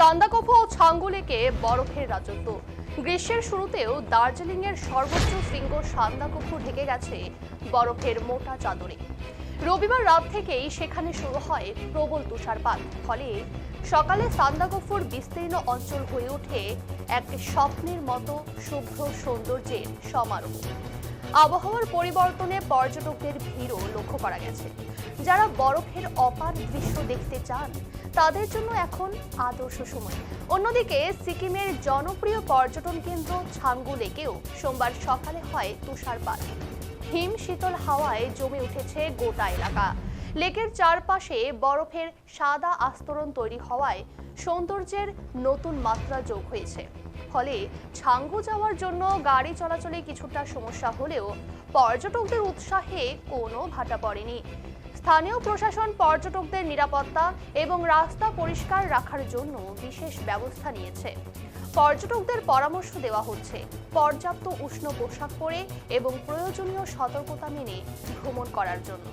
সান্দাকফু ও ছাঙ্গুলেকে বরফের রাজত্ব। গ্রীষ্মের শুরুতেও দার্জিলিং এর সর্বোচ্চ শৃঙ্গ সান্দাকফু ঢেকে গেছে বরফের মোটা চাদরে। রবিবার রাত থেকেই সেখানে শুরু হয় প্রবল তুষারপাত। ফলে সকালে সান্দাকফুর বিস্তীর্ণ অঞ্চল হয়ে ওঠে এক স্বপ্নের মতো শুভ্র সৌন্দর্যের সমারোহ। আবহাওয়ার পরিবর্তনে পর্যটকদের ভিড়ও লক্ষ্য করা গেছে। যারা বরফের অপার দৃশ্য দেখতে চান, তাদের জন্য এখন আদর্শ সময়। অন্যদিকে, সিকিমের জনপ্রিয় পর্যটন কেন্দ্র ছাঙ্গু লেকেও সোমবার সকালে হয় তুষারপাত হিম শীতল হাওয়ায় জমে উঠেছে গোটা এলাকা। লেকের চারপাশে বরফের সাদা আস্তরণ তৈরি হওয়ায় সৌন্দর্যের নতুন মাত্রা যোগ হয়েছে। ফলে ছাঙ্গু যাওয়ার জন্য গাড়ি চলাচলে কিছুটা সমস্যা হলেও পর্যটকদের উৎসাহে কোনো ভাটা পড়েনি। স্থানীয় প্রশাসন, পর্যটকদের নিরাপত্তা এবং রাস্তা পরিষ্কার রাখার জন্য বিশেষ ব্যবস্থা নিয়েছে। পর্যটকদের পরামর্শ দেওয়া হচ্ছে পর্যাপ্ত উষ্ণ পোশাক পরে এবং প্রয়োজনীয় সতর্কতা মেনে ভ্রমণ করার জন্য।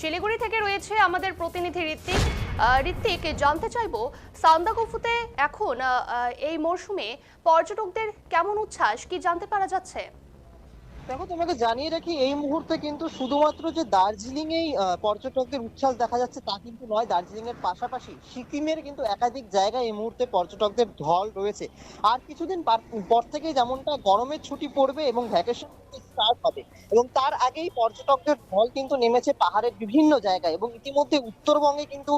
শিলিগুড়ি থেকে রয়েছে আমাদের প্রতিনিধি ঋত্বিক। ঋত্বিক, জানতে চাইব, সান্দাকফুতে এখন এই মরশুমে পর্যটকদের কেমন উচ্ছ্বাস, কি জানতে পারা যাচ্ছে? দেখো, তোমাকে জানিয়ে রাখি, এই মুহূর্তে কিন্তু শুধুমাত্র যে দার্জিলিং এই পর্যটকদের উচ্ছ্বাস দেখা যাচ্ছে তা কিন্তু নয় দার্জিলিং এর পাশাপাশি সিকিমের কিন্তু একাধিক জায়গায় এই মুহূর্তে পর্যটকদের ঢল রয়েছে। আর কিছুদিন পর থেকেই যেমনটা গরমের ছুটি পড়বে এবং ভ্যাকেশন স্টার্ট হবে। এবং তার আগেই পর্যটকদের ঢল কিন্তু নেমেছে পাহাড়ের বিভিন্ন জায়গায় এবং ইতিমধ্যে উত্তরবঙ্গে কিন্তু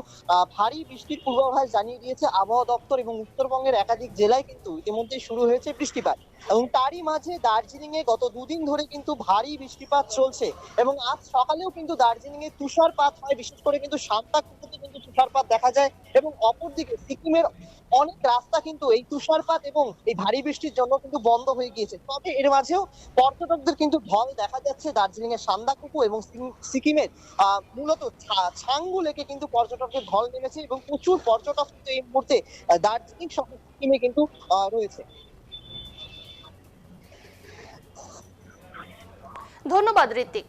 ভারী বৃষ্টির পূর্বাভাস জানিয়ে দিয়েছে আবহাওয়া দপ্তর এবং উত্তরবঙ্গের একাধিক জেলায় কিন্তু ইতিমধ্যে শুরু হয়েছে বৃষ্টিপাত। এবং তারই মাঝে দার্জিলিং এ গত দুদিন ধরে কিন্তু ভারী বৃষ্টিপাত চলছে এবং আজ সকালেও কিন্তু দার্জিলিং এ তুষারপাত হয়। বিশেষ করে কিন্তু সান্তাকুকুতে কিন্তু তুষারপাত দেখা যায় এবং অপরদিকে সিকিমের অনেক রাস্তা কিন্তু এই তুষারপাত এবং এই ভারী বৃষ্টির জন্য কিন্তু বন্ধ হয়ে গিয়েছে। তবে এর মাঝেও পর্যটকদের কিন্তু ঢল দেখা যাচ্ছে দার্জিলিং এর সান্দাকুকু এবং সিকিমের মূলত ছাঙ্গু লেকে কিন্তু পর্যটকদের ঢল নেমেছে এবং প্রচুর পর্যটক কিন্তু এই মুহূর্তে দার্জিলিং সহ সিকিমে কিন্তু রয়েছে। ধন্যবাদ, ঋত্বিক।